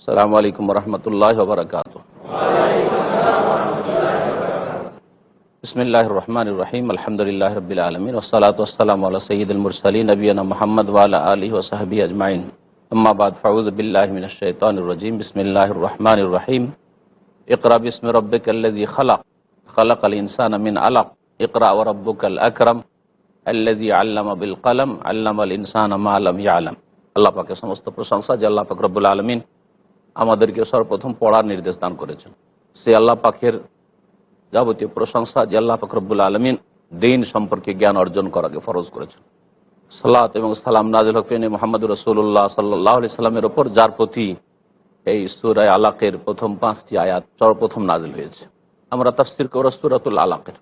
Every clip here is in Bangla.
السلام علیکم ورحمۃ اللہ وبرکاتہ بسم اللہ الرحمن الرحیم الحمد للہ رب العالمین والصلاة والسلام علی سید المرسلین نبینا محمد وعلا آلہ وصحبہ اجمعین أما بعد فعوذ باللہ من الشیطان الرجیم بسم اللہ الرحمن الرحیم اقرأ بسم ربك الذي خلق. خلق الإنسان من علق. اقرأ وربك الأكرم الذي علم بالقلم. علم الإنسان ما لم يعلم. اللہ پاک سمست پرشنسا جی اللہ پاک رب العالمین. আমাদেরকে সর্বপ্রথম পড়ার নির্দেশ দান করেছেন। সে আল্লাহ পাখের যাবতীয় প্রশংসা, যে আল্লাহ পাক রব্বুল আলমিন দিন সম্পর্কে জ্ঞান অর্জন করাকে ফরজ করেছেন। সালাত এবং সালাম নাজিল হকেন মোহাম্মদ রসুল্লাহ সাল্লাহ সাল্লামের ওপর, যার প্রতি এই সুরায় আলাকের প্রথম পাঁচটি আয়াত সর্বপ্রথম নাজিল হয়েছে। আমরা তাফসির করো সুরাতুল আলাকের।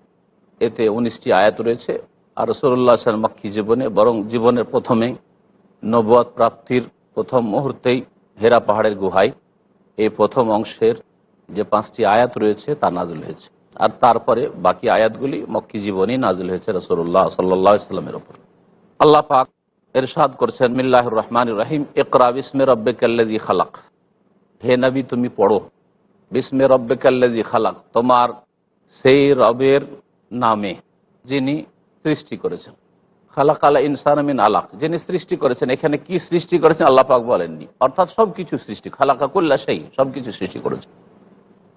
এতে উনিশটি আয়াত রয়েছে। আর রসুল্লাহ মক্কি জীবনে, বরং জীবনের প্রথমে নবাদ প্রাপ্তির প্রথম মুহূর্তেই হেরা পাহাড়ের গুহায় এই প্রথম অংশের যে পাঁচটি আয়াত রয়েছে তা নাজিল হয়েছে। আর তারপরে বাকি আয়াতগুলি মক্কি জীবনেই নাজিল হয়েছে রসুল্লাহ সাল্লাহ ইসলামের ওপর আল্লাহ পাক এরশাদ করছেন মিল্লাহ রহমান রাহিম একরা বিসমে রব্বে কাল্লাজি খালাক। হে নবী, তুমি পড়ো। বিসমে রব্বে কাল্লাজি খালাক, তোমার সেই রবের নামে যিনি সৃষ্টি করেছেন। খালাক আলা ইনসান মিন আলাক। যিনি সৃষ্টি করেছেন, এখানে কি সৃষ্টি করেছেন আল্লাহ পাক বলেননি। অর্থাৎ সবকিছু সৃষ্টি। খালাকা কুল্লা সেই সবকিছু সৃষ্টি করেছেন।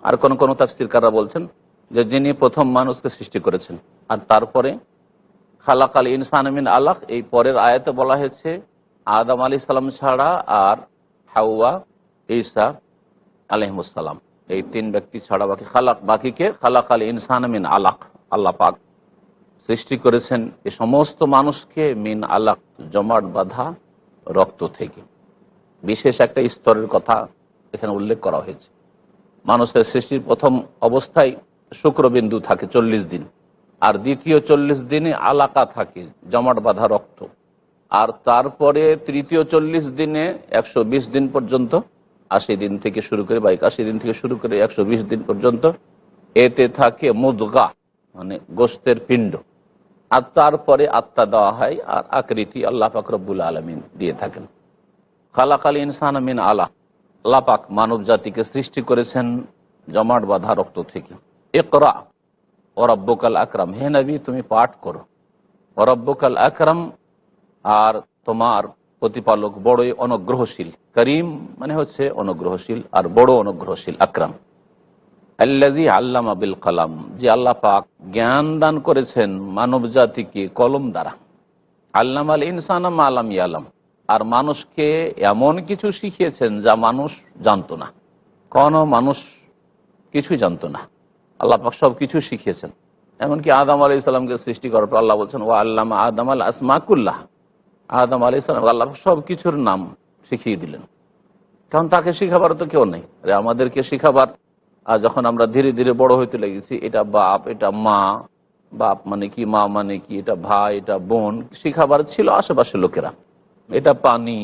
আর কোন কোন তাফসিরকাররা বলছেন যে যিনি প্রথম মানুষকে সৃষ্টি করেছেন। আর তারপরে খালাক আল ইনসান মিন আলাক, এই পরের আয়াতে বলা হয়েছে, আদম আলী সালাম ছাড়া আর হাওয়া, ঈসা আলহিমুসালাম এই তিন ব্যক্তি ছাড়া বাকি খালাক, বাকিকে খালাক আল ইনসানামিন আলাক, আল্লাহ পাক সৃষ্টি করেছেন এ সমস্ত মানুষকে মিন আলাক, জমাট বাঁধা রক্ত থেকে। বিশেষ একটা স্তরের কথা এখানে উল্লেখ করা হয়েছে। মানুষের সৃষ্টির প্রথম অবস্থায় শুক্রবিন্দু থাকে চল্লিশ দিন। আর দ্বিতীয় চল্লিশ দিনে আলাকা থাকে, জমাট বাঁধা রক্ত। আর তারপরে তৃতীয় চল্লিশ দিনে একশো বিশ দিন পর্যন্ত, আশি দিন থেকে শুরু করে বা একাশি দিন থেকে শুরু করে একশো বিশ দিন পর্যন্ত, এতে থাকে মুদগা মানে গোস্তের পিণ্ড। আর তারপরে আত্মা দেওয়া হয় আর আকৃতি আল্লাহ ফাকরবুল আলমিন দিয়ে থাকেন। খালাকাল ইনসান মিন আলা, আল্লাহ পাক মানব জাতিকে সৃষ্টি করেছেন জমাট বাঁধা রক্ত থেকে। একরা ওরব্বকাল আকরাম, হে নবী, তুমি পাঠ করো। ওরব্বকাল আকরাম, আর তোমার প্রতিপালক বড়ই অনুগ্রহশীল। করিম মানে হচ্ছে অনুগ্রহশীল আর বড় অনুগ্রহশীল, আকরাম। আল্লাজি আল্লাম আবিল কালাম, যে আল্লাহ পাক জ্ঞান দান করেছেন মানব জাতিকে কলম দ্বারা। আল্লাম আল ইনসান আলাম ইয়ালাম, আর মানুষকে এমন কিছু শিখিয়েছেন যা মানুষ জানতো না। কোনো মানুষ কিছুই জানতো না। আল্লাহ পাক সব কিছু শিখিয়েছেন। এমনকি আদাম আলি ইসলামকে সৃষ্টি করার পর আল্লাহ বলছেন ও আল্লাহ আদম আল আসমাকুল্লাহ আদম আলি ইসলাম আল্লাহ সব কিছুর নাম শিখিয়ে দিলেন। কারণ তাকে শিখাবার তো কেউ নেই। আমাদেরকে শিখাবার আর যখন আমরা ধীরে ধীরে বড় হইতে লেগেছি, এটা বাপ, এটা মা, বাপ মানে কি, মা মানে কি, এটা ভাই, এটা বোন শিখাবার ছিল আশেপাশের লোকেরা। এটা পানি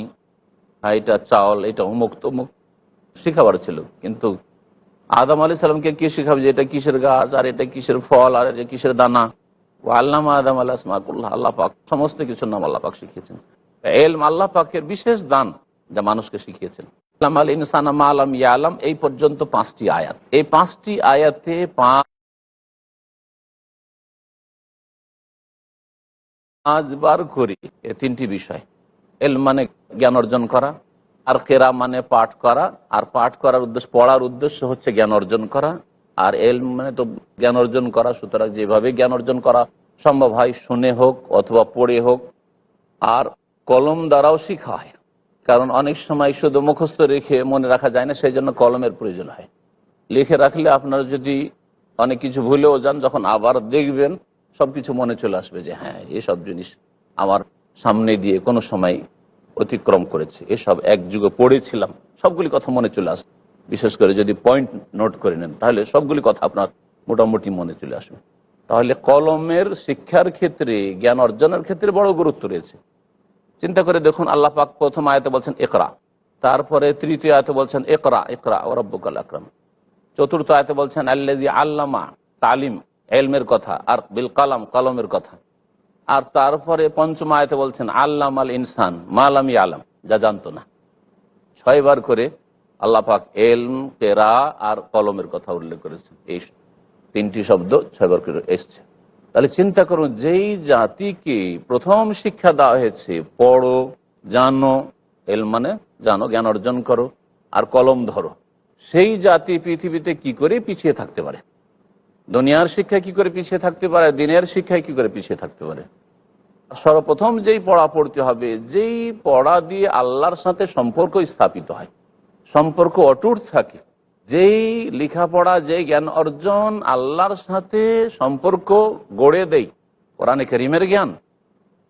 এটা চাউল, এটা অমুক তমুক শিখাবার ছিল। কিন্তু আদম আলি সালামকে কি শিখাবে যে এটা কিসের গাছ, আর এটা কিসের ফল, আর এটা কিসের দানা? ও আল্লাহ আদম আল্লাহ আল্লাহ পাক, সমস্ত কিছুর নাম আল্লাহ পাক শিখিয়েছেন। এলম আল্লাহ পাকের বিশেষ দান যা মানুষকে শিখিয়েছেন। আল ইনসানা আলম ইয়ালাম, এই পর্যন্ত পাঁচটি আয়াত। এই পাঁচটি আয়াতে পাঁচবার করি এ তিনটি বিষয়। এল মানে জ্ঞান অর্জন করা, আর কেরা মানে পাঠ করা, আর পাঠ করার উদ্দেশ্য, পড়ার উদ্দেশ্য হচ্ছে জ্ঞান অর্জন করা, আর এল মানে তো জ্ঞান অর্জন করা, সুতরাং যেভাবে জ্ঞান অর্জন করা সম্ভব হয়, শুনে হোক অথবা পড়ে হোক, আর কলম দ্বারাও শিখা হয়। কারণ অনেক সময় শুধু মুখস্থ রেখে মনে রাখা যায় না সেই জন্য কলমের প্রয়োজন হয়। লিখে রাখলে আপনারা যদি অনেক কিছু ভুলেও যান, যখন আবার দেখবেন সব কিছু মনে চলে আসবে যে হ্যাঁ এসব জিনিস আমার সামনে দিয়ে কোনো সময় অতিক্রম করেছে। এসব এক যুগে পড়েছিলাম, সবগুলি কথা মনে চলে আসবে। বিশেষ করে যদি পয়েন্ট নোট করে নেন, তাহলে সবগুলি কথা আপনার মোটামুটি মনে চলে আসবে। তাহলে কলমের শিক্ষার ক্ষেত্রে, জ্ঞান অর্জনের ক্ষেত্রে বড় গুরুত্ব রয়েছে। চিন্তা করে দেখুন আল্লাহ পাক প্রথম আয়তে বলছেন একরা তারপরে তৃতীয় আয়তে বলছেন একরা একরা ও রব্বুকাল আকরাম। চতুর্থ আয়তে বলছেন আল্লাজি আল্লামা তালিম, এলমের কথা, আর বিল কালাম, কলমের কথা। আর তারপরে পঞ্চম আয়তে বলছেন আল্লাম আল ইনসান মালামি আলম যা জানতো না। ছয়বার করে আল্লাহ পাক এলম কেরা আর কলমের কথা উল্লেখ করেছেন। এই তিনটি শব্দ ছয়বার করে এসছে। তাহলে চিন্তা করুন যেই জাতিকে প্রথম শিক্ষা দেওয়া হয়েছে, পড়ো, জানো, এল মানে জানো, জ্ঞান অর্জন করো, আর কলম ধরো, সেই জাতি পৃথিবীতে কি করে পিছিয়ে থাকতে পারে? দুনিয়ার শিক্ষায় কি করে পিছিয়ে থাকতে পারে? দিনের শিক্ষায় কি করে পিছিয়ে থাকতে পারে? সর্বপ্রথম যেই পড়া পড়তে হবে, যেই পড়া দিয়ে আল্লাহর সাথে সম্পর্ক স্থাপিত হয়, সম্পর্ক অটুট থাকে যেই লেখাপড়া যে জ্ঞান অর্জন আল্লাহর সাথে সম্পর্ক গড়ে দেই। কোরআনে করিমের জ্ঞান,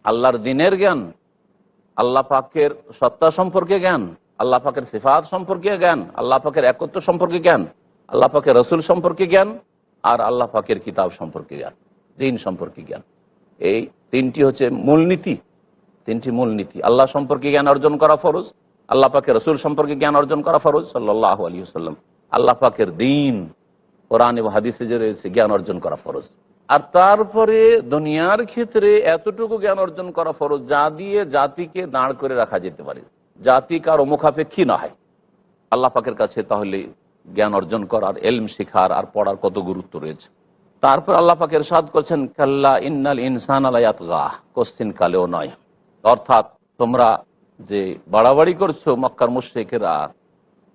আল্লাহর দিনের জ্ঞান, আল্লাহ পাকের সত্তা সম্পর্কে জ্ঞান, আল্লাহ পাকের সিফাত সম্পর্কে জ্ঞান, আল্লাহ পাকের একত্র সম্পর্কে জ্ঞান, আল্লাহ পাকের রসুল সম্পর্কে জ্ঞান আর আল্লাহ পাকের কিতাব সম্পর্কে জ্ঞান, দিন সম্পর্কে জ্ঞান। এই তিনটি হচ্ছে মূলনীতি তিনটি মূলনীতি আল্লাহ সম্পর্কে জ্ঞান অর্জন করা ফরজ, আল্লাহ পাকের রসুল সম্পর্কে জ্ঞান অর্জন করা ফরজ সাল্লাহ আলী সাল্লাম আল্লাহ পাকের দিন কোরআন এবং হাদিসে যে রয়েছে, জ্ঞান অর্জন করা ফরজ। আর তারপরে দুনিয়ার ক্ষেত্রে এতটুকু জ্ঞান অর্জন করা ফরজ, যা দিয়ে জাতিকে দাঁড় করে রাখা যেতে পারে। জাতি কারও মুখাপেক্ষী না হয় আল্লাহ পাকের কাছে তাহলে জ্ঞান অর্জন করার, এলম শিখার আর পড়ার কত গুরুত্ব রয়েছে। তারপর আল্লাহ পাকের সাদ করছেন, কাল্লা ইন্নাল ইনসান আলায়াত গাহ কোশ্চিন কালেও নয়। অর্থাৎ তোমরা যে বাড়াবাড়ি করছ মক্কার মুশ্রিকেরা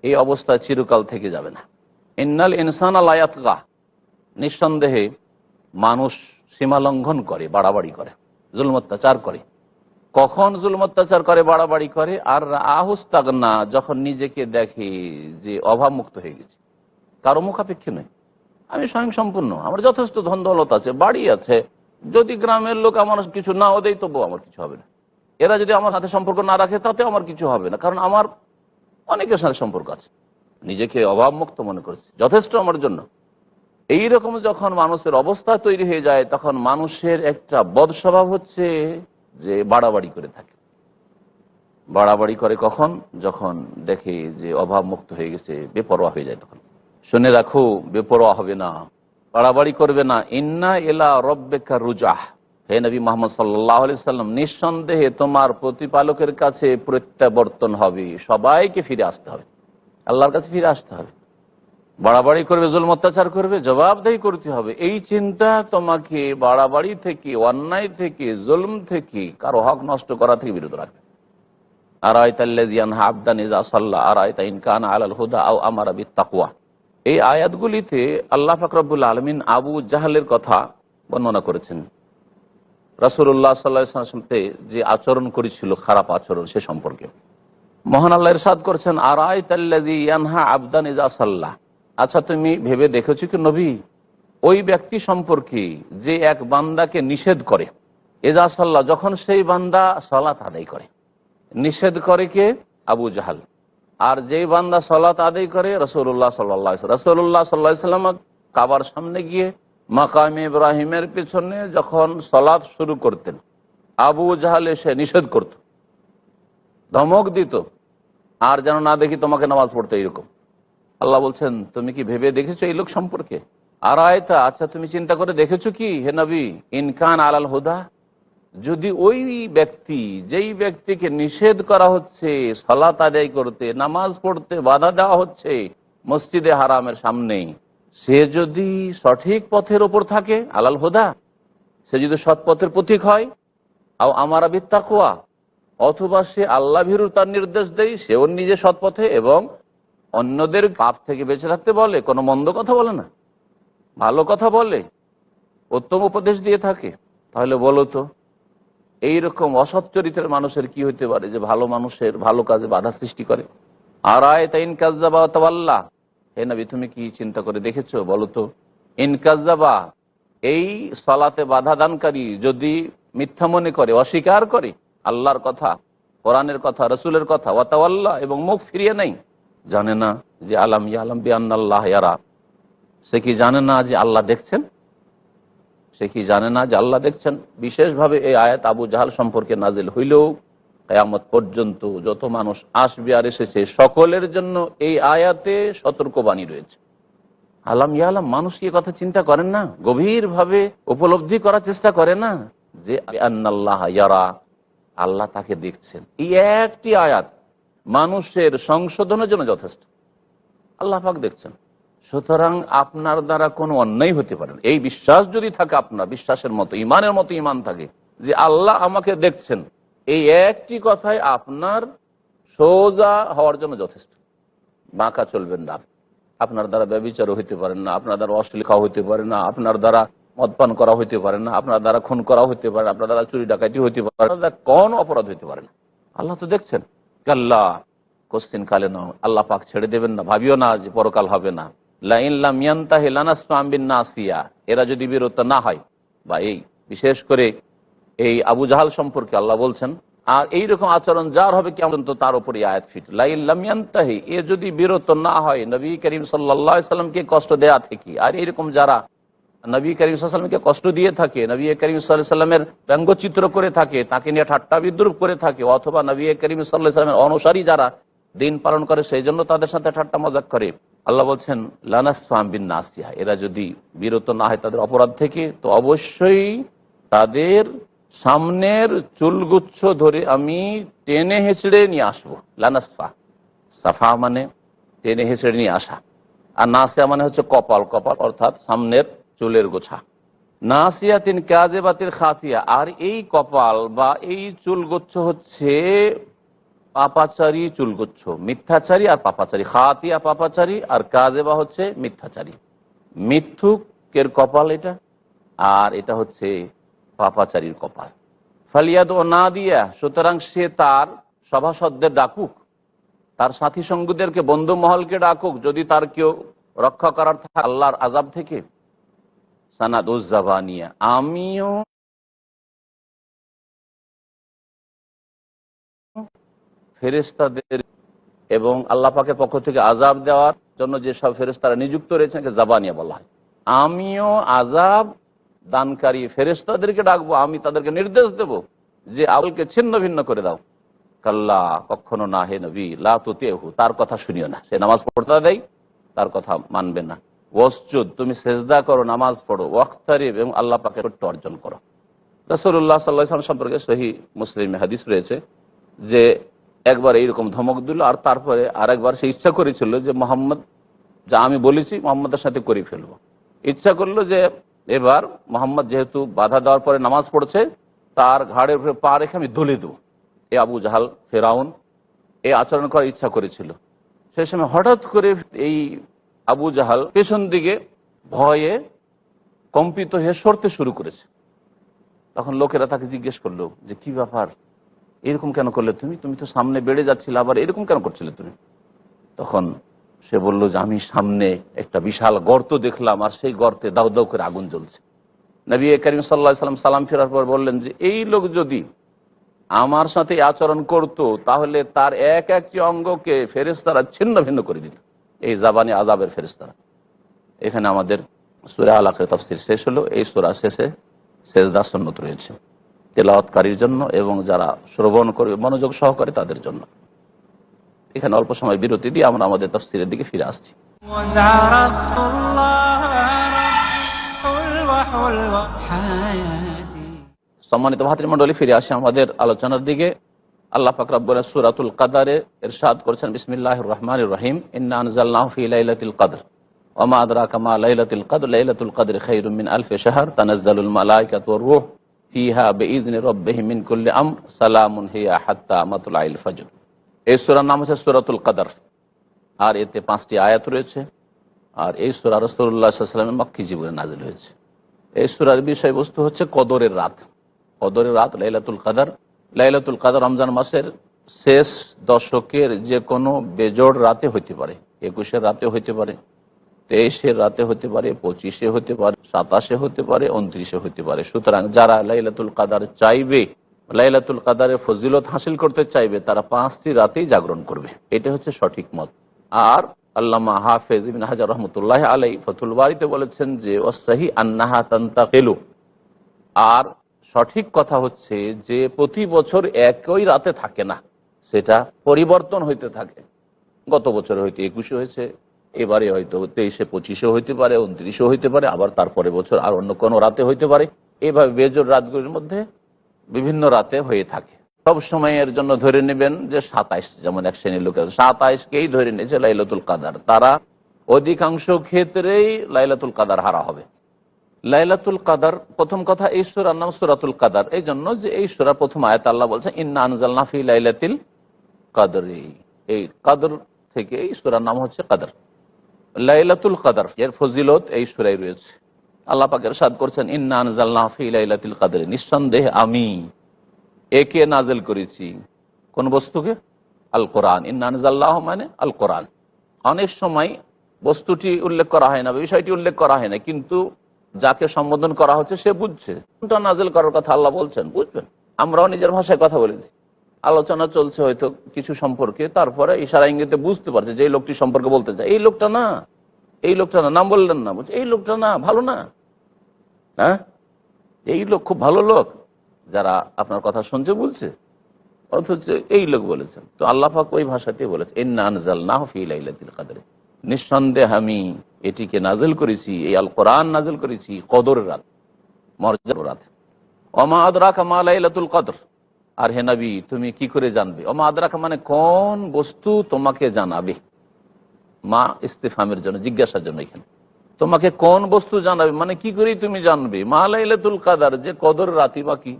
এই অবস্থা চিরকাল থেকে যাবে না। ইন্নাল ইনসান আলায়াত গাহ নিঃসন্দেহে মানুষ সীমা লঙ্ঘন করে, বাড়াবাড়ি করে জুলম অত্যাচার করে। কখন জুলম অত্যাচার করে, বাড়াবাড়ি করে? আর আহুস্তাগ না যখন নিজেকে দেখে যে অভাবমুক্ত হয়ে গেছে। কারও মুখাপেক্ষী নয়। আমি স্বয়ং সম্পূর্ণ আমার যথেষ্ট ধন দৌলত আছে, বাড়ি আছে। যদি গ্রামের লোক আমার কিছু নাও দেয় তবু আমার কিছু হবে না। এরা যদি আমার সাথে সম্পর্ক না রাখে তাতে আমার কিছু হবে না। কারণ আমার অনেকের সাথে সম্পর্ক আছে। নিজেকে অভাবমুক্ত মনে করছে। যথেষ্ট আমার জন্য। এই রকম যখন মানুষের অবস্থা তৈরি হয়ে যায়, তখন মানুষের একটা বদ স্বভাব হচ্ছে যে বাড়াবাড়ি করে থাকে। বাড়াবাড়ি করে কখন? যখন দেখে যে অভাব মুক্ত হয়ে গেছে, বেপরোয়া হয়ে যায় তখন। শুনে রাখো, বেপরোয়া হবে না। বাড়াবাড়ি করবে না। ইন্না এলা রব্বেকা রুজাহ হে নবী মোহাম্মদ সাল্লাহ সাল্লাম, নিঃসন্দেহে তোমার প্রতিপালকের কাছে প্রত্যাবর্তন হবে, সবাইকে ফিরে আসতে হবে, আল্লাহর কাছে ফিরে আসতে হবে। বাড়াবাড়ি করবে জুল অত্যাচার করবে, জবাবদাহি করতে হবে। এই চিন্তা তোমাকে বাড়াবাড়ি থেকে, অন্যায় থেকে, জুলম থেকে কারও হক নষ্ট করা থেকে বিরত রাখবে। আর এই আয়াতগুলিতে আল্লাহ ফাকরাবুল আলমিন আবু জাহালের কথা বর্ণনা করেছেন। রাসুল্লাহ সাল্লাহতে যে আচরণ করেছিল, খারাপ আচরণ সে সম্পর্কে। মহান আল্লাহ ইরশাদ করছেন আর আবদান আচ্ছা তুমি ভেবে দেখেছ কি নবী? ওই ব্যক্তি সম্পর্কে যে এক বান্দাকে নিষেধ করে এজা সাল্লাহ যখন সেই বান্দা সলাত আদায় করে। নিষেধ করে কে? আবু জাহাল। আর যেই বান্দা সলাত আদায় করে রসুল্লাহ সাল্লাহ রসুল্লাহ সাল্লাহ সাল্লাম কাবার সামনে গিয়ে মাকাম ইব্রাহিমের পেছনে যখন সলাৎ শুরু করতেন, আবু জাহাল এসে নিষেধ করত, ধমক দিত, আর যেন না দেখি তোমাকে নামাজ পড়তে এইরকম। আল্লাহ বলছেন, তুমি কি ভেবে দেখেছ এই লোক সম্পর্কে? আর আয়তা আচ্ছা তুমি চিন্তা করে দেখেছ কি? হে নবী, ইনকান আলাল হুদা, যদি ওই ব্যক্তি, যেই ব্যক্তিকে নিষেধ করা হচ্ছে, সালাত আদায় করতে, নামাজ পড়তে বাধা দেওয়া হচ্ছে, মসজিদে হারামের সামনে সে যদি সঠিক পথের ওপর থাকে, আলাল হোদা, সে যদি সৎ পথের প্রতীক হয়, আও আমার আবিত্তাকুয়া অথবা সে আল্লাহ ভীরু তার নির্দেশ দেয় সেও নিজে সৎ পথে এবং অন্যদের পাপ থেকে বেঁচে থাকতে বলে, কোনো মন্দ কথা বলে না। ভালো কথা বলে, উত্তম উপদেশ দিয়ে থাকে। তাহলে বলো তো, এইরকম অসৎ চরিত্রের মানুষের কি হইতে পারে যে ভালো মানুষের ভালো কাজে বাধা সৃষ্টি করে? আর আয় তা ইনকাজাবা হে নবী, তুমি কি চিন্তা করে দেখেছ? বলো তো। ইনকাজাবা এই সলাতে বাধা দানকারী যদি মিথ্যা মনে করে, অস্বীকার করে, আল্লাহর কথা, কোরআনের কথা, রসুলের কথা ওয়াতাওয়াল্লাহ এবং মুখ ফিরিয়ে নেই, জানে না যে আলাম ইয়ালাম বিআল্লাহ ইয়ারা। সে কি জানে না যে আল্লাহ দেখছেন? সে কি জানে না যে আল্লাহ দেখছেন? বিশেষভাবে এই আয়াত আবু জাহাল সম্পর্কে নাজিল হইলেও কেয়ামত পর্যন্ত যত মানুষ আসবে আর এসেছে, সকলের জন্য এই আয়াতে সতর্কবাণী রয়েছে। আলাম ইয়ালাম, মানুষ কি কথা চিন্তা করেন না? গভীর ভাবে উপলব্ধি করার চেষ্টা করে না? যে আন্নাল্লাহ ইয়ারা, আল্লাহ তাকে দেখছেন। এই একটি আয়াত মানুষের সংশোধনের জন্য যথেষ্ট। আল্লাহ পাক দেখছেন। সুতরাং আপনার দ্বারা কোনো অন্যায় হতে পারে না। এই বিশ্বাস যদি থাকে আপনার, বিশ্বাসের মতো, ইমানের মতো ইমান থাকে যে আল্লাহ আমাকে দেখছেন এই একটি কথাই আপনার সোজা হওয়ার জন্য যথেষ্ট। বাঁকা চলবেন না। আপনার দ্বারা ব্যবচারও হইতে পারেন না আপনার দ্বারা অশ্লীল খাওয়া হইতে পারে না আপনার দ্বারা মদপান করা হইতে পারে না আপনার দ্বারা খুন করা হইতে পারে আপনার দ্বারা চুরি ডাকাতি হইতে পারে না, কোন অপরাধ হইতে পারে না। আল্লাহ তো দেখছেন। আল্লাহ কোশ্চিন কালে না আল্লাহ পাক ছেড়ে দেবেন না। ভাবিও না যে পরকাল হবে না। নাসিয়া। এরা যদি বিরত না হয় বা এই বিশেষ করে এই আবু জাহাল সম্পর্কে আল্লাহ বলছেন, আর এইরকম আচরণ যার হবে কেমন তো তার উপরে আয়াত ফিট। লাইল্লামিয়ান্তাহি এ যদি বিরত না হয়, নবী করিম সাল্লা সাল্লামকে কষ্ট দেয়া থেকে, আর এইরকম যারা নবী করিম সাল্লামকে কষ্ট দিয়ে থাকে, নবী করিম সাল্লামের ব্যঙ্গচিত্র করে থাকে, তাকে নিয়ে ঠাট্টা বিদ্রুপ করে থাকে, অথবা নবী করিম সাল্লাহ সাল্লামের অনুসারী যারা দিন পালন করে সেই জন্য তাদের সাথে ঠাট্টা মজাক করে। আল্লাহ বলছেন, লানাসফাম বিন নাসিয়া এরা যদি বিরত না হয় তাদের অপরাধ থেকে, তো অবশ্যই তাদের সামনের চুলগুচ্ছ ধরে আমি টেনে হেঁচড়ে নিয়ে আসব লানাসফা সাফা মানে টেনে হেঁচড়ে নিয়ে আসা। আর নাসিয়া মানে হচ্ছে কপাল কপাল অর্থাৎ সামনের চুলের গোছা। নাসিয়া তিন কাজে বাতির খাতিয়া। আর এই কপাল বা এই চুলগুচ্ছ হচ্ছে পাপাচারী চুলগুচ্ছ, মিথ্যাচারী আর পাপাচারী। খাতিয়া পাপাচারী আর কাজেবা হচ্ছে মিথ্যাচারী। মিথ্যুকের কপাল এটা। আর এটা হচ্ছে পাপাচারীর কপাল। ফালিয়াদ ও না দিয়া সুতরাং সে তার সভাসদদের ডাকুক। তার সাথী সঙ্গীদেরকে বন্ধু মহলকে ডাকুক। যদি তার কেউ রক্ষা করার থাকে, আল্লাহর আজাব থেকে। সানাদ উজ্জাবানিয়া আমিও ফেরেস্তাদের এবং আল্লাহ পাকের পক্ষ থেকে আজাব দেওয়ার জন্য যেসব ফেরেস্তারা নিযুক্ত রয়েছেন, একে জাবানিয়া বলা হয়। আমিও আজাব দানকারী ফেরেস্তাদেরকে ডাকবো, আমি তাদেরকে নির্দেশ দেব যে আউলকে ছিন্ন ভিন্ন করে দাও। কাল্লা, কখনো না, হে নবী লাহু তার কথা শুনিও না। সে নামাজ পড়তে দেয়, তার কথা মানবে না। ওসজুদ তুমি সেজদা করো, নামাজ পড়ো, ওয়াক্তারিব এবং আল্লাহ পাকে অর্জন করো। রসুল্লাহ সাল্লাহ সম্পর্কে সহি মুসলিম হাদিস রয়েছে যে একবার এইরকম ধমক দিল, আর তারপরে আর একবার সে ইচ্ছা করেছিল যে মোহাম্মদ, যা আমি বলেছি, মোহাম্মদের সাথে করে ফেলব। ইচ্ছা করল যে এবার মোহাম্মদ যেহেতু বাধা দেওয়ার পরে নামাজ পড়ছে, তার ঘাড়ের উপরে পা রেখে আমি দলে দেবো। এ আবু জাহাল, ফেরাউন, এ আচরণ করার ইচ্ছা করেছিল। সেই সময় হঠাৎ করে এই আবু জাহাল পেছন দিকে ভয়ে কম্পিত হয়ে সরতে শুরু করেছে। তখন লোকেরা তাকে জিজ্ঞেস করল যে, কি ব্যাপার? এরকম কেন করলে তুমি? তুমি তো সামনে বেড়ে যাচ্ছিলে, আবার এরকম কেন করছিলে তুমি? তখন সে বলল যে, আমি সামনে একটা বিশাল গর্ত দেখলাম, আর সেই গর্তে দাউ দাউ করে আগুন জ্বলছে। নবী করিম সাল্লা সাল্লাম সালাম ফেরার পর বললেন যে, এই লোক যদি আমার সাথে আচরণ করত, তাহলে তার এক একটি অঙ্গকে ফেরেস্তারা ছিন্ন ভিন্ন করে দিত। এই জাবানি আজাবের ফেরেস্তারা এখানে আমাদের সুরা আলাকে তফসির শেষ হলো। এই সুরা শেষে শেষদা সন্নত রয়েছে। তেলাওয়াতকারীর জন্য এবং যারা শ্রবণ করবে মনোযোগ সহকারে তাদের জন্য। এখানে অল্প সময় বিরতি দিয়ে আমরা আমাদের তফসিরের দিকে ফিরে আসছি। সম্মানিত ভাতৃমণ্ডলী ফিরে আসে আমাদের আলোচনার দিকে। আল্লাহ ফাকরাবুল সুরাতুল কাদারে ইরশাদ করছেন বিসমিল্লাহ রহমান রহিম। ইন্নাজাল্লাহিল কাদর। ওমাদরা কামা লাইলাতুল লাইলাতুল কাদর খাইরুম মিন আলফি শাহর। তানাজ্জালুল মালাইকাতু ওয়ার কুল্লি আমর। সালামুন হিয়া হাত্তা মাতলাইল ফজর। এই সূরার নাম হচ্ছে সূরাতুল কদর। আর এতে পাঁচটি আয়াত রয়েছে। আর এই সূরা ওয়াসাল্লামের মক্কি জীবনে নাজিল হয়েছে। এই সূরার বিষয়বস্তু হচ্ছে কদরের রাত। কদরের রাত, লাইলাতুল কাদার। লাইলাতুল কাদার রমজান মাসের শেষ দশকের যে কোনো বেজোড় রাতে হইতে পারে। একুশের রাতে হইতে পারে, তেইশের রাতে হতে পারে, পঁচিশে হতে পারে, সাতাশে হতে পারে, উনত্রিশে হতে পারে। সুতরাং যারা লাইলাতুল কাদার চাইবে লাইলাতুল কাদারের ফজিলত হাসিল করতে চাইবে, তারা পাঁচটি রাতেই জাগরণ করবে। এটা হচ্ছে সঠিক মত। আর আল্লামা হাফেজ ইবিন হাজার রহমতুল্লাহ আলাই ফতুল বাড়িতে বলেছেন যে ওসাহি আন্নাহা তান্তা পেলু আর সঠিক কথা হচ্ছে যে, প্রতি বছর একই রাতে থাকে না, সেটা পরিবর্তন হইতে থাকে। গত বছর হয়তো একুশে হয়েছে, এবারে হয়তো তেইশে পঁচিশে হইতে পারে উনত্রিশে হইতে পারে, আবার তারপরে বছর আর অন্য কোনো রাতে হইতে পারে। এভাবে বেজোর রাতগুলির মধ্যে বিভিন্ন রাতে হয়ে থাকে। সব সময়ের জন্য ধরে নেবেন যে সাতাইশ, যেমন এক শ্রেণির লোকের, সাতাইশকেই ধরে নিয়েছে লাইলাতুল কাদার। তারা অধিকাংশ ক্ষেত্রেই লাইলাতুল কাদার হারা হবে। লাইলাতুল কাদার, প্রথম কথা এই সুরার নাম সুরাতুল কাদার। এই জন্য যে এই সুরা প্রথম আয়াত আল্লাহ বলছে, ইন্না আনজাল লাইলাতিল কাদরি। এই কাদর থেকে এই সুরার নাম হচ্ছে কাদার। লাইলাতুল কাদার, এর ফজিলত এই সুরাই রয়েছে। আল্লাহ পাকের সাদ করছেন, ইন্না আনজাল নাফি নিঃসন্দেহে আমি একে নাজেল করেছি। কোন বস্তুকে? আল কোরআন ইন্না আনজাল্লাহ মানে আল কোরআন অনেক সময় বস্তুটি উল্লেখ করা হয় না বিষয়টি উল্লেখ করা হয় না, কিন্তু যাকে সম্বোধন করা হচ্ছে সে বুঝছে। কোনটা নাজেল করার কথা আল্লাহ বলছেন, বুঝবেন। আমরাও নিজের ভাষায় কথা বলেছি। আলোচনা চলছে হয়তো কিছু সম্পর্কে, তারপরে ইশারা ইঙ্গিতে বুঝতে পারছে যে লোকটি সম্পর্কে বলতে চায়। এই লোকটা না। এই লোকটা না, নাম বললেন না। বলছে, এই লোকটা না, ভালো না। হ্যাঁ? এই লোক খুব ভালো লোক, যারা আপনার কথা শুনছে, বলছে। অথচ এই লোক বলেছেন। তো আল্লাহ পাক ওই ভাষাতে বলেছে এন্না আনজাল না ফি লাইলাতুল কাদরে। নিঃসন্দেহ আমি এটিকে নাজেল করেছি, এই আল কোরআন নাজেল করেছি, কদর রাত মর্যাদার রাত। অমা আদরাকা মা লাইলাতুল কদর। আর হেনাবি তুমি কি করে জানবে? অমা আদরাকা মানে কোন বস্তু তোমাকে জানাবে? মা ইস্তেফামের জন্য, জিজ্ঞাসার জন্য এখানে। তোমাকে কোন বস্তু জানাবে? মানে কি করেই তুমি জানবে? মা লাইলাতুল কাদার, যে কদর রাতি বা কি?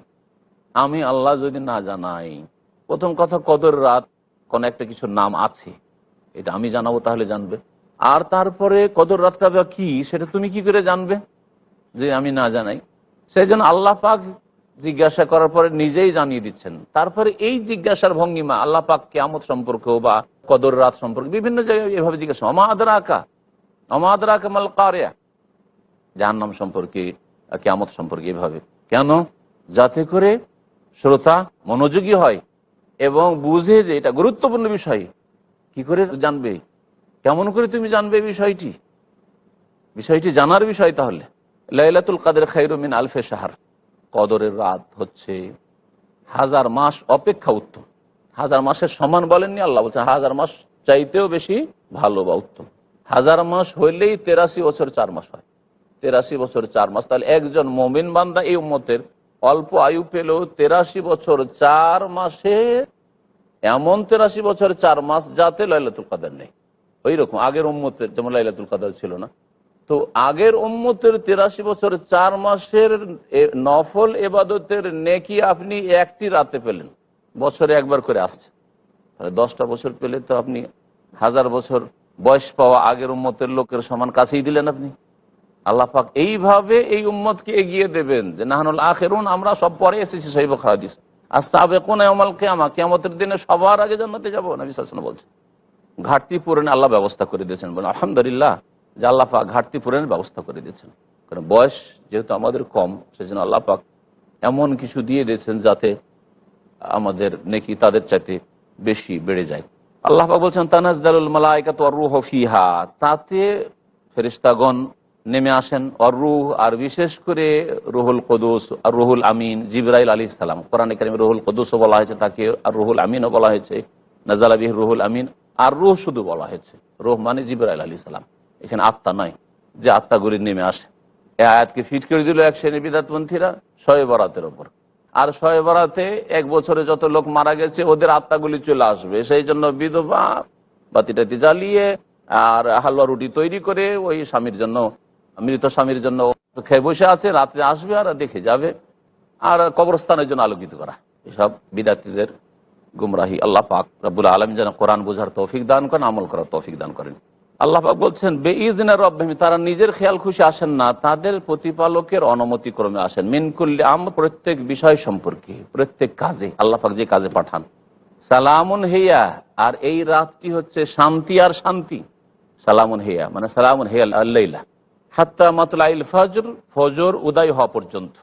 আমি আল্লাহ যদি না জানাই, প্রথম কথা কদর রাত, কোন একটা কিছুর নাম আছে। এটা আমি জানাব তাহলে জানবে। আর তারপরে কদর রাতটা বা কি, সেটা তুমি কি করে জানবে? যে আমি না জানাই। সেই জন্য আল্লাহ পাক জিজ্ঞাসা করার পরে নিজেই জানিয়ে দিচ্ছেন। তারপরে এই জিজ্ঞাসার ভঙ্গিমা আল্লাহ পাক কেমত সম্পর্ক বা কদর রাত সম্পর্কে বিভিন্ন জায়গায় এভাবে জিজ্ঞাসা অমাদর আঁকা অমাদর আঁকা মাল কারিয়া। জাহান্নাম সম্পর্কে কেমত সম্পর্কে এভাবে। কেন? যাতে করে শ্রোতা মনোযোগী হয় এবং বুঝে যে এটা গুরুত্বপূর্ণ বিষয়। কি করে জানবে? কেমন করে তুমি জানবে বিষয়টি? বিষয়টি জানার বিষয় তাহলে। লাইলাতুল কাদের খাইরুমিন আলফে সাহার কদরের রাত হচ্ছে হাজার মাস অপেক্ষা উত্তম। হাজার মাসের সমান বলেননি, আল্লাহ বলছেন হাজার মাস চাইতেও বেশি ভালো বা উত্তম। হাজার মাস হইলেই তেরাশি বছর চার মাস হয়। তেরাশি বছর চার মাস, তাহলে একজন মমিন বান্দা এই উম্মতের অল্প আয়ু পেলেও তেরাশি বছর চার মাসে, এমন তেরাশি বছর চার মাস যাতে লাইলাতুল কাদার নেই। ওই রকম আগের উম্মতের, যেমন লাইলাতুল কাদার ছিল না। তো আগের উম্মতের তেরাশি বছর চার মাসের নফল এবাদতের নেকি আপনি একটি রাতে পেলেন। বছরে একবার করে আসছে। তাহলে দশটা বছর পেলে তো আপনি হাজার বছর বয়স পাওয়া আগের উম্মতের লোকের সমান কাছেই দিলেন আপনি। আল্লাহ পাক এইভাবে এই উম্মতকে এগিয়ে দেবেন যে নাহানুল আখেরুন, আমরা সব পরে এসেছি সহিব খাদিস আর সাবে কোন আমল কেমা কেমতের দিনে সবার আগে জান্নাতে যাব, নবী শাসন বলছে ঘাটতি পূরণে আল্লাহ ব্যবস্থা করে দিয়েছেন। বলে আলহামদুলিল্লাহ, যে আল্লাহ পাক ঘাটতি পূরণের ব্যবস্থা করে দিয়েছেন। কারণ বয়স যেহেতু আমাদের কম, সেজন্য আল্লাহ পাক এমন কিছু দিয়ে দিয়েছেন যাতে আমাদের নেকি তাদের চাইতে বেশি বেড়ে যায়। আল্লাহ বলছেন, তানাজ্জালুল মালাইকাত ওয়ার রূহ তাতে ফেরেশতাগণ নেমে আসেন আর আর বিশেষ করে রুহুল কদুস, আর রুহুল আমিন, জিবরাইল আলী ইসলাম কোরআন কারিমে রুহুল কদুসও বলা হয়েছে, তাকে আর রুহুল আমিনও বলা হয়েছে। নাজালাবিহ রুহুল আমিন, আর রুহ শুধু বলা হয়েছে। রুহ মানে জিবরাইল আলী ইসলাম এখানে আত্মা নয়, যে আত্মাগুলি নেমে আসে। এ আয়াতকে ফিট করে দিল এক শ্রেণি বিদাতপন্থীরা শয়ে বরাতের ওপর। আর শয়ে বরাতে এক বছরে যত লোক মারা গেছে, ওদের আত্মাগুলি চলে আসবে। সেই জন্য বিধবা বাতিটাতি জ্বালিয়ে আর হালুয়া রুটি তৈরি করে ওই স্বামীর জন্য, মৃত স্বামীর জন্য খেয়ে বসে আছে, রাত্রে আসবে আর দেখে যাবে। আর কবরস্থানের জন্য আলোকিত করা। এসব বিদ্যার্থীদের গুমরাহি আল্লাহ পাক রব্বুল আলম যেন কোরআন বোঝার তৌফিক দান করেন, আমল করার তৌফিক দান করেন। আল্লাহ পাক বলছেন বেইদিনের রব্বাহিম তারা নিজের খেয়াল খুশি আসেন না, তাদের প্রতিপালকের অনুমতি ক্রমে আসেন। মিনকুল্লি আম প্রত্যেক বিষয় সম্পর্কে, প্রত্যেক কাজে, আল্লাহ পাক যে কাজে পাঠান। সালামুন হেয়া আর এই রাতটি হচ্ছে শান্তি আর শান্তি। সালামুন হেয়া মানে সালামুন হেয়া আল্লাহ হাত্তা মাতলাইল ফজর ফজর উদয় হওয়া পর্যন্ত।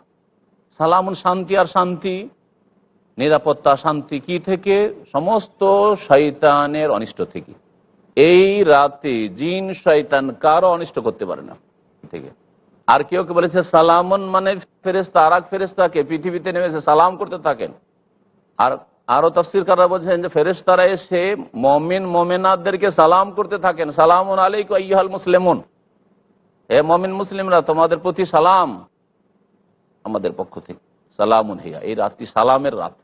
সালামুন শান্তি আর শান্তি, নিরাপত্তা শান্তি কি থেকে? সমস্ত শৈতানের অনিষ্ট থেকে। এই রাতে জিন শয়তান কারও অনিষ্ট করতে পারে না। থেকে আর কেউ কে বলেছে, সালামন মানে ফেরেস্তা আর এক ফেরেস্তাকে পৃথিবীতে নেমেছে, সালাম করতে থাকেন। আর আরও তফসির কারা বলছেন যে ফেরেস্তারা এসে মমিন মমিনাদেরকে সালাম করতে থাকেন। সালামুন আলাইকুম আইহাল মুসলিমুন। হে মমিন মুসলিমরা, তোমাদের প্রতি সালাম আমাদের পক্ষ থেকে। সালামুন হিয়া, এই রাতটি সালামের রাত,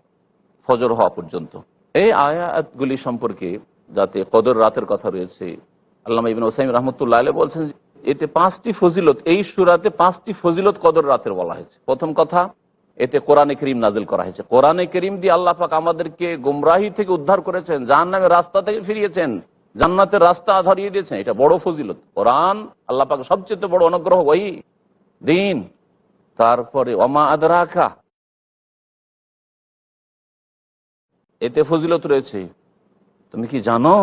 ফজর হওয়া পর্যন্ত। এই আয়াতগুলি সম্পর্কে যাতে কদর রাতের কথা রয়েছে। আল্লামা ইবিন ওসাইম রহমতুল্লাহ আলী বলছেন এতে পাঁচটি ফজিলত, এই সুরাতে পাঁচটি ফজিলত কদর রাতের বলা হয়েছে। প্রথম কথা, এতে কোরআনে করিম নাজিল করা হয়েছে। কোরআনে করিম দিয়ে আল্লাহ পাক আমাদেরকে গুমরাহি থেকে উদ্ধার করেছেন জাহান নামে রাস্তা থেকে ফিরিয়েছেন, জান্নাতের রাস্তা ধরিয়ে দিয়েছেন। এটা বড় ফজিলত। কোরআন আল্লাহ পাক সবচেয়ে বড় অনুগ্রহ ওই দিন। তারপরে অমা আদরাকা। এতে ফজিলত রয়েছে তুমি কি জানো?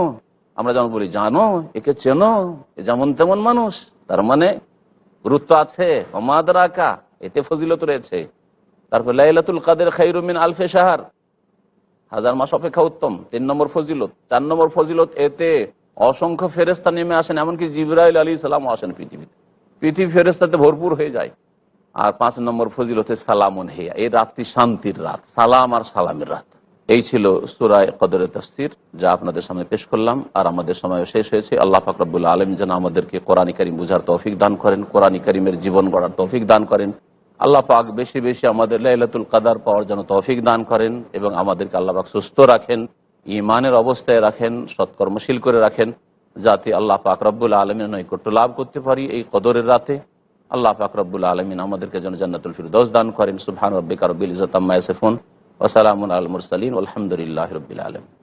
আমরা যেমন বলি জানো, একে চেনো যেমন তেমন মানুষ। তার মানে গুরুত্ব আছে। অমাদ রাখা এতে ফজিলত রয়েছে। তারপর লাইলাতুল কাদের খাইরুমিন আলফে সাহার হাজার মাস অপেক্ষা উত্তম, তিন নম্বর ফজিলত। চার নম্বর ফজিলত, এতে অসংখ্য ফেরেস্তা নেমে আসেন, এমনকি জিবরাইল আলী সালাম আসেন পৃথিবীতে। পৃথিবী ফেরেস্তাতে ভরপুর হয়ে যায়। আর পাঁচ নম্বর ফজিলতে সালামন হেয়া, এই রাতটি শান্তির রাত, সালাম আর সালামের রাত। এই ছিল সুরায় কদরের তফসির। যা আপনাদের সামনে পেশ করলাম, আর আমাদের সময় শেষ হয়েছে। আল্লাহ ফাকরাবুল্লাহ আলম যেন আমাদেরকে কোরআনী কারিম বুঝার তৌফিক দান করেন, কোরআনী কারিমের জীবন গড়ার তৌফিক দান করেন। আল্লাহ পাক বেশি বেশি আমাদের লাইলাতুল কাদার পাওয়ার জন্য তৌফিক দান করেন এবং আমাদেরকে আল্লাহ পাক সুস্থ রাখেন ইমানের অবস্থায় রাখেন, সৎকর্মশীল করে রাখেন, যাতে আল্লাহ পাক রব্বুল আলমের নৈকট্য লাভ করতে পারি এই কদরের রাতে। আল্লাহ পাক রব্বুল আলমিন আমাদেরকে যেন জান্নাতুল ফিরদৌস দান করেন। সুবহান রব্বিকা রব্বিল ইজ্জাত আম্মা ইয়াসিফুন। ওয়া সালামুন আল মুরসালিন। আলহামদুলিল্লাহি রাব্বিল আলামিন।